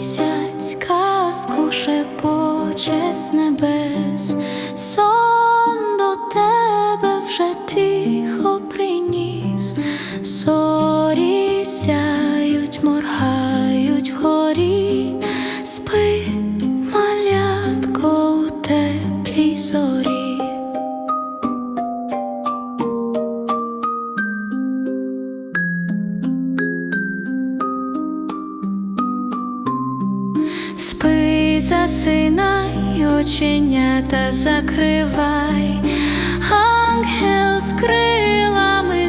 місяць казку шепоче з небес, засинай, оченята закривай, ангел з крилами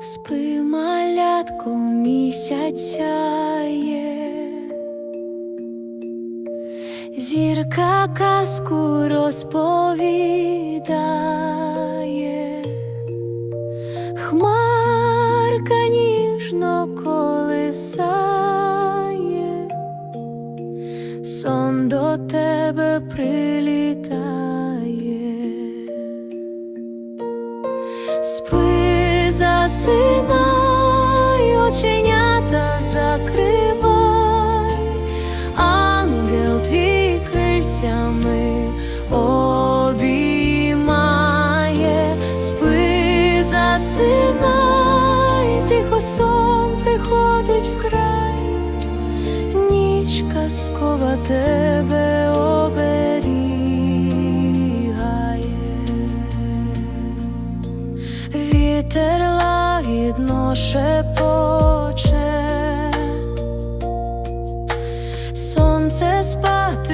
Спи, малятко, місяць сяє, зірка казку розповідає, хмарка ніжно колисає, сон до тебе прилітає. Спи, засинай, оченята закривай, ангел твій крильцями обіймає, спи, засинай, тихо сон приходить вкрай, ніч казкова тебе Вітер лагідно шепоче, сонце спати